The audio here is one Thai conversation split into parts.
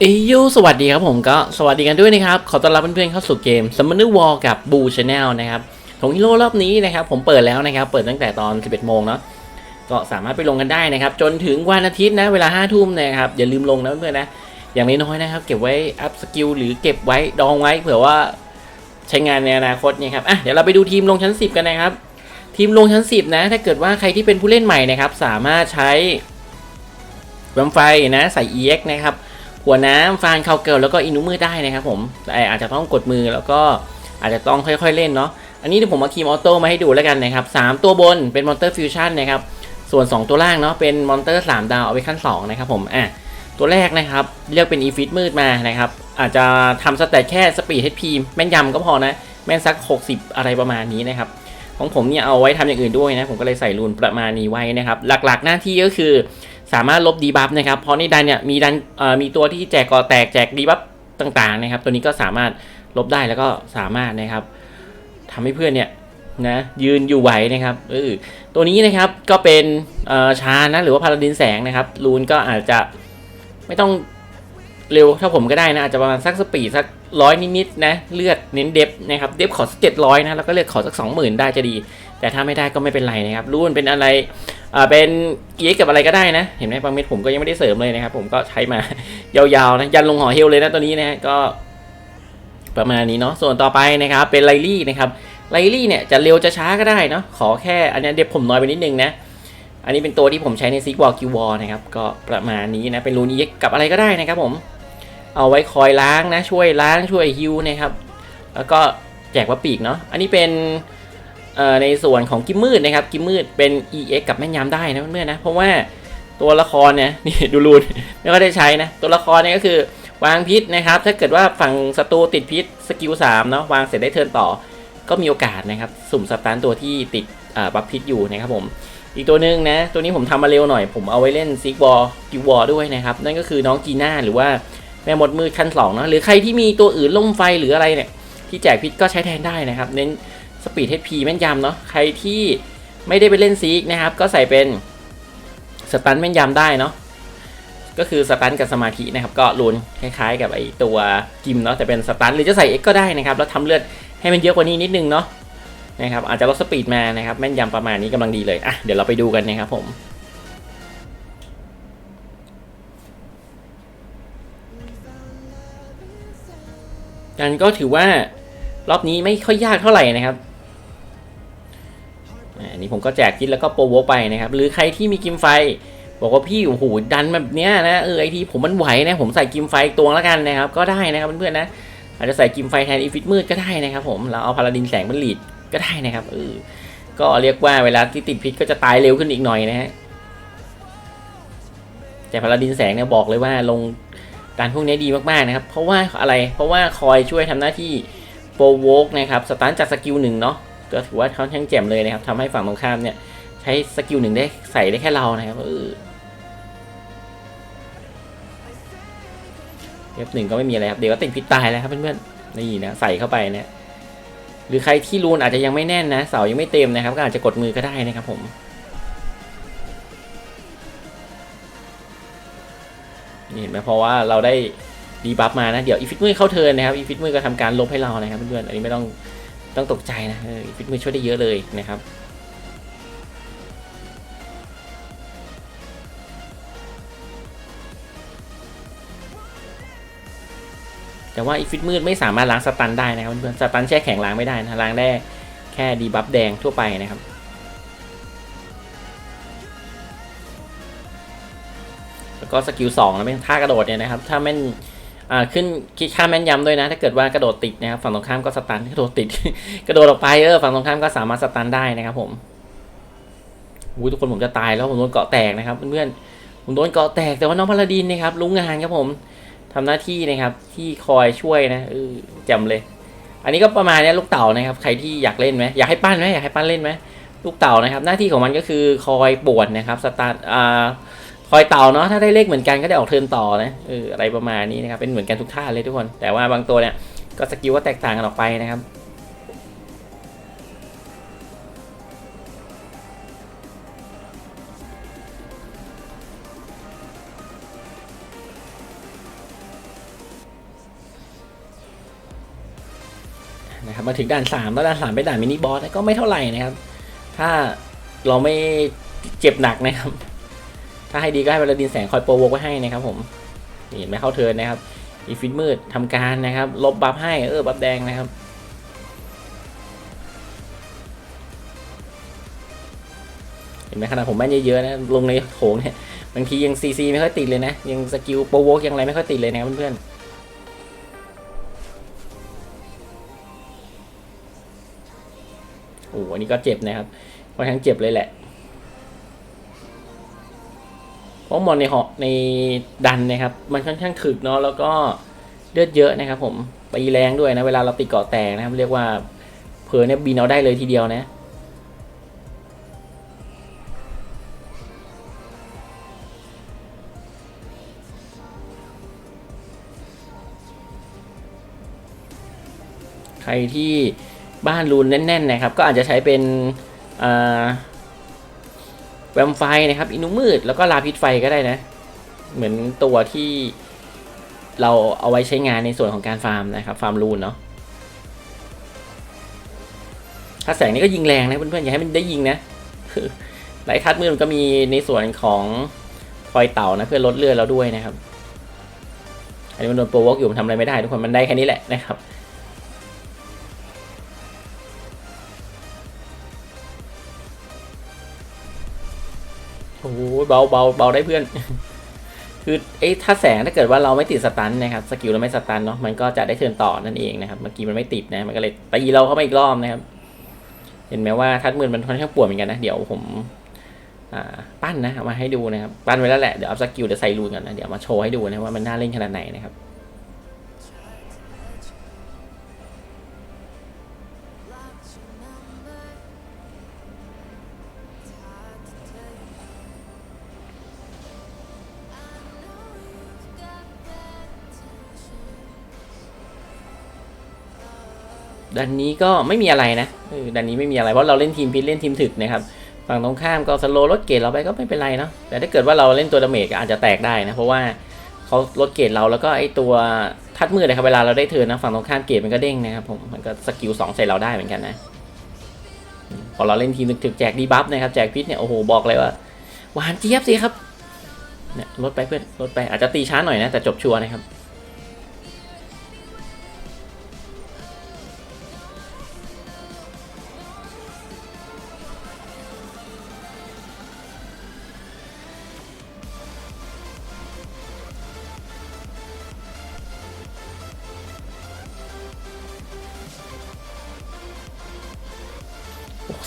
เอยโยสวัสดีครับผมก็สวัสดีกันด้วยนะครับ ขอต้อนรับเพื่อนๆเข้าสู่เกม Summoner War กับบูชาแนลนะครับของฮีโร่รอบนี้นะครับ ผมเปิดแล้วนะครับ เปิดตั้งแต่ตอน 11 โมงเนาะก็สามารถไปลงกันได้นะครับ จนถึงวันอาทิตย์นะ เวลา 5 ทุ่มนะครับ อย่าลืมลงนะเพื่อนๆนะ อย่างน้อยๆนะครับ เก็บไว้อัพสกิลหรือเก็บไว้ดองไว้ เผื่อว่าใช้งานในอนาคตเนี่ยครับอะเดี๋ยวเราไปดูทีมลงชั้น 10 กันนะครับ ทีมลงชั้น 10 นะ ถ้าเกิดว่าใครที่เป็นผู้เล่นใหม่นะครับ สามารถใช้แวมไฟนะใส่ EX นะครับ หัวน้ำฟานคาวเกิลแล้วก็อินุมือได้นะครับผมแต่อาจจะต้องกดมือแล้วก็อาจจะต้องค่อยๆเล่นเนาะอันนี้เดี๋ยวผมมาคีมออโต้มาให้ดูแล้วกันนะครับสามตัวบนเป็นมอนเตอร์ฟิวชั่นนะครับส่วน 2 ตัวล่างเนาะเป็นมอนเตอร์ 3 ดาวเอาไว้ขั้น 2 นะครับผมอะตัวแรกนะครับ เลือกเป็นอีฟิตมืดมานะครับ อาจจะทำสเตตแค่สปีด HP แม่นยำก็พอนะ แม่นสัก 60 อะไรประมาณนี้นะครับ ของผมเนี่ยเอาไว้ทำอย่างอื่นด้วยนะ ผมก็เลยใส่รูนประมาณนี้ไว้นะครับ หลักๆหน้าที่ก็คือ สามารถลบดีบัฟนะครับเพราะในดันเนี่ยมีดันมีตัวที่แจกกอแตกแจกดีบัฟต่างๆนะครับ ตัวนี้ก็สามารถลบได้แล้วก็สามารถนะครับทำให้เพื่อนเนี่ยนะยืนอยู่ไหวนะครับเออตัวนี้นะครับก็เป็นชานะหรือว่าพาราดินแสงนะครับรูนก็อาจจะไม่ต้องเร็วถ้าผมก็ได้นะอาจจะประมาณสักสปีดสักร้อยนิดๆนะเลือดเน้นเดฟนะครับเดฟขอสักเจ็ดร้อยนะแล้วก็เลือดขอสักสองหมื่นได้จะดี แต่ถ้าไม่ได้ก็ไม่เป็นไรนะครับรูนเป็นอะไร เป็นเกียกับอะไรก็ได้นะ เห็นไหมบางเม็ดผมก็ยังไม่ได้เสริมเลยนะครับ ผมก็ใช้มายาวๆนะยันลงหอเฮลเลยนะตัวนี้นะก็ประมาณนี้เนาะส่วนต่อไปนะครับเป็นไลลี่นะครับไลลี่เนี่ยจะเร็วจะช้าก็ได้เนาะขอแค่อันนี้เด็บผมน้อยไปนิดนึงนะอันนี้เป็นตัวที่ผมใช้ในซิกวอลคิววอลนะครับก็ประมาณนี้นะเป็นรูนี้กับอะไรก็ได้นะครับผมเอาไว้คอยล้างนะช่วยล้างช่วยฮิวนะครับแล้วก็แจกว่าปีกเนาะอันนี้เป็น ในส่วนของกิมมืดนะครับกิมมืดเป็น EX กับแม่นยำได้นะเพื่อนๆนะเพราะว่าตัวละครเนี่ยนี่ดูรูนไม่ก็ได้ใช้นะตัวละครเนี่ยก็คือวางพิษนะครับ ถ้าเกิดว่าฝั่งศัตรูติดพิษสกิล3เนาะวางเสร็จได้เทิร์นต่อ ก็มีโอกาสนะครับสุ่มสตาร์ตัวที่ติดบัฟพิษอยู่นะครับผมอีกตัวหนึ่งนะ ตัวนี้ผมทำมาเร็วหน่อย ผมเอาไว้เล่นซิกวอลกิวอด้วยนะครับ นั่นก็คือน้องกีน่าหรือว่าแม่มดมืดขั้นสองเนาะหรือใครที่มีตัวอื่นล่มไฟหรืออะไรเนี่ยที่แจกพิษก็ใช้แทนได้นะครับ เน้น สปีด HP แม่นยำเนาะใครที่ไม่ได้ไปเล่นซีกนะครับ ก็ใส่เป็นสตันแม่นยำได้เนาะก็คือสตันกับสมาธินะครับ ก็ลุนคล้ายๆ กับไอตัวกิมเนาะแต่เป็นสตันหรือจะใส่ X ก็ได้นะครับ แล้วทำเลือดให้มันเยอะกว่านี้นิดนึงเนาะนะครับอาจจะลดสปีดมานะครับแม่นยำประมาณนี้กำลังดีเลยอะเดี๋ยวเราไปดูกันนะครับผมกันก็ถือว่ารอบนี้ไม่ค่อยยากเท่าไหร่นะครับ อันนี้ผมก็แจกคิดแล้วก็โปรโวไปนะครับ หรือใครที่มีกิมไฟ บอกว่าพี่โอ้โหดันแบบเนี้ยนะเออไอทีผมมันไหวนะผมใส่กิมไฟตัวแล้วกันนะครับ ก็ได้นะครับเพื่อนๆนะอาจจะใส่กิมไฟแทนอีฟิตมืดก็ได้นะครับผมเราเอาพาราดินแสงเป็นลีดก็ได้นะครับเออก็เรียกว่าเวลาที่ติดพิษก็จะตายเร็วขึ้นอีกหน่อยนะฮะแต่พาราดินแสงเนี่ยบอกเลยว่าลงการพวกนี้ดีมากๆนะครับ เพราะว่าอะไรเพราะว่าคอยช่วยทำหน้าที่โปรโวกนะครับสตาร์ทจากสกิลหนึ่งเนาะ ก็ถือว่าค่อนข้างแจ่มเลยนะครับทำให้ฝั่งตรงข้ามเนี่ย ใช้สกิลหนึ่งได้ใส่ได้แค่เรานะครับเออเอฟหนึ่งก็ไม่มีอะไรครับเดี๋ยวก็ติดพิษตายแล้วครับเพื่อนๆนี่นะใส่เข้าไปนี่ยหรือใครที่รูนอาจจะยังไม่แน่นนะ เสายังไม่เต็มนะครับ ก็อาจจะกดมือก็ได้นะครับผมนี่เห็นไหมเพราะว่าเราได้ดีบัฟมานะ เดี๋ยวอีฟิตมือเข้าเทินนะครับอีฟิตมือก็ทำการลบให้เรานะครับเพื่อนๆอันนี้ไม่ต้อง ต้องตกใจนะออฟิตมือช่วยได้เยอะเลยนะครับแต่ว่าอีฟิตมืดไม่สามารถล้างสตันได้นะครับเพื่อนสตันแช่แข็งล้างไม่ได้นะล้างได้แค่ดีบัฟแดงทั่วไปนะครับ แล้วก็สกิลสองนะเป็นท่ากระโดดเนี่ยนะครับ ถ้าแม่น อ่าขึ้นคิดค่าแม่นยำด้วยนะ ถ้าเกิดว่ากระโดดติดนะครับฝั่งตรงข้ามก็สตันกระโดดติด กระโดดออกไปเออฝั่งตรงข้ามก็สามารถสตันได้นะครับ ผมอู้ทุกคนผมจะตายแล้วผมโดนเกาะแตกนะครับเพื่อนๆผมโดนเกาะแตกแต่ว่าน้องพาราดินนะครับรู้งานครับผมทำหน้าที่นะครับ ที่คอยช่วยนะเออแจำเลย อันนี้ก็ประมาณนี้ลูกเต่านะครับ ใครที่อยากเล่นไหมอยากให้ปั้นไหมอยากให้ปั้นเล่นไหมลูกเต่านะครับ หน้าที่ของมันก็คือคอยปวดนะครับสตาร์อ่า คอยเต่าเนาะถ้าได้เลขเหมือนกันก็ได้ออกเทินต่อนะเอออะไรประมาณนี้นะครับเป็นเหมือนกันทุกท่าเลยทุกคน แต่ว่าบางตัวเนี่ยก็สกิลว่าแตกต่างกันออกไปนะครับนะครับมาถึงด่าน3แล้วด่าน3เป็นด่านมินิบอสก็ไม่เท่าไหร่นะครับ ถ้าเราไม่เจ็บหนักนะครับ ถ้าให้ดีก็ให้บรดินแสงคอยโปรโวกไว้ให้นะครับผมนี่เห็นไหมเข้าเทินนะครับอีฟิตมืดทำการนะครับ ลบบัฟให้เออบัฟแดงนะครับเห็นไหมขนาดผมแม่นเยอะๆนะลงในโถงเนี่ยบางทียังซีซีไม่ค่อยติดเลยนะ ยังสกิลโปรโวกยังอะไรไม่ค่อยติดเลยนะเพื่อนๆโอ้โหอันนี้ก็เจ็บนะครับค่อนข้างเจ็บเลยแหละ เพราะมอนในหอในดันนะครับ มันค่อนข้างถึกเนาะแล้วก็เลือดเยอะนะครับ ผมตีแรงด้วยนะเวลาเราติดเกาะแตกนะครับ เรียกว่าเผลอเนี่ยบินเอาได้เลยทีเดียวนะใครที่บ้านรูนแน่นๆนะครับ ก็อาจจะใช้เป็นอ่า แวมไฟนะครับอินุมืดแล้วก็ลาพิษไฟก็ได้นะ เหมือนตัวที่เราเอาไว้ใช้งานในส่วนของการฟาร์มนะครับฟาร์มรูนเนาะถ้าแสงนี่ก็ยิงแรงนะเพื่อนๆอย่าให้มันได้ยิงนะไลท์ทัดมือมันก็มีในส่วนของฟอยเต่านะเพื่อลดเลือดเราด้วยนะครับ อันนี้มันโดนโปรวอกอยู่มันทำอะไรไม่ได้ทุกคนมันได้แค่นี้แหละนะครับ โอ้โหเบาเบาเบาได้เพื่อน คือไอ้ถ้าแสงถ้าเกิดว่าเราไม่ติดสตันนะครับสกิลเราไม่สตันเนาะมันก็จะได้เทิร์นต่อนั่นเองนะครับเมื่อกี้มันไม่ติดนะมันก็เลยตีเราเข้ามาอีกรอบนะครับ เห็นไหมว่าทัดมือมันค่อนข้างปวดเหมือนกันนะเดี๋ยวผมปั้นนะมาให้ดูนะครับปั้นไว้แล้วแหละเดี๋ยวเอาสกิลเดี๋ยวใส่รูนกันนะเดี๋ยวมาโชว์ให้ดูนะว่ามันน่าเล่นขนาดไหนนะครับ ดันนี้ก็ไม่มีอะไรนะดันนี้ไม่มีอะไรเพราะเราเล่นทีมพิษเล่นทีมถึกนะครับฝั่งตรงข้ามก็สโลลดเกรดเราไปก็ไม่เป็นไรเนาะแต่ถ้าเกิดว่าเราเล่นตัวดาเมจก็อาจจะแตกได้นะเพราะว่าเขาลดเกรดเราแล้วก็ไอตัวทัดมือเลยครับเวลาเราได้เทินนะฝั่งตรงข้ามเกรดมันก็เด้งนะครับผมมันก็สกิลสองใส่เราได้เหมือนกันนะพอเราเล่นทีมถึกแจกดีบัฟนะครับแจกพิษเนี่ยโอ้โหบอกเลยว่าหวานเจี๊ยบสิครับเนี่ยลดไปเพื่อนลดไปอาจจะตีช้าหน่อยนะแต่จบชัวร์นะครับ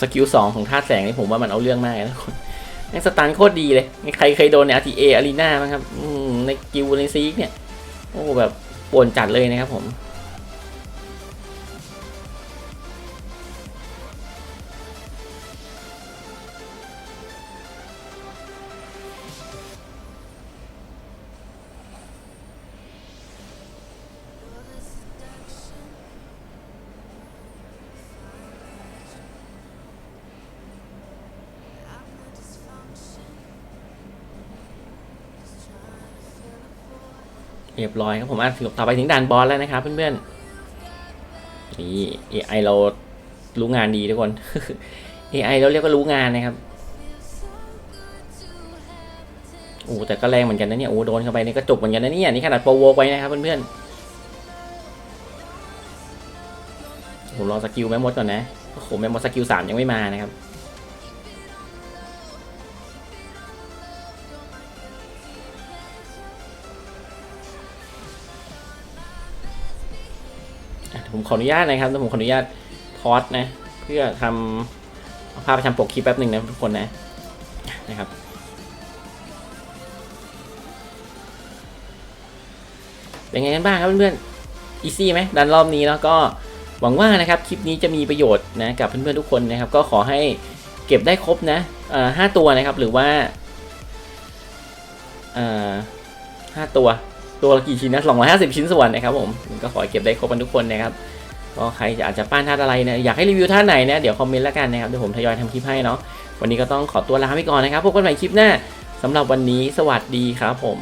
สกิลสองของธาตุแสงนี่ผมว่ามันเอาเรื่องมากนะทุกคนแม่งสตันโคตรดีเลย ใครเคยโดนใน RTA Arena มั้งครับในกิลในซีกเนี่ย โอ้แบบป่วนจัดเลยนะครับผม เรียบร้อยครับผมอะถึงต่อไปถึงด่านบอสแล้วนะครับ เพื่อนๆนี่ AI เรารู้งานดีทุกคน AI เราเรียกว่ารู้งานนะครับโอ้แต่ก็แรงเหมือนกันนะเนี่ยโอ้โดนเข้าไปนี่ก็จุกเหมือนกันนะเนี่ยนี่ขนาดโปรโวไว้นะครับเพื่อนๆผมรอสกิลแม่มดก่อนนะโอ้โหแม่มดสกิลสามยังไม่มานะครับ ผมขออนุญาตนะครับผมขออนุญาตพอดนะ เพื่อทำเอาภาพไปทำปกคลิปแป๊บหนึ่งนะทุกคนนะนะครับเป็นไงกันบ้างครับเพื่อนๆอีซี่ไหมดันรอบนี้แล้วก็หวังว่านะครับคลิปนี้จะมีประโยชน์นะกับเพื่อนๆทุกคนนะครับ ก็ขอให้เก็บได้ครบนะห้าตัวนะครับหรือว่าห้าตัว ตัวละกี่ชิ้นนะ250 ชิ้นส่วนนะครับผมก็ขอเก็บได้ครบกันทุกคนนะครับก็ใครอาจจะป้านท่าอะไรนะอยากให้รีวิวท่าไหนนะเดี๋ยวคอมเมนต์แล้วกันนะครับเดี๋ยวผมทยอยทำคลิปให้เนาะวันนี้ก็ต้องขอตัวลาไปก่อนนะครับพบกันใหม่คลิปหน้าสำหรับวันนี้สวัสดีครับผม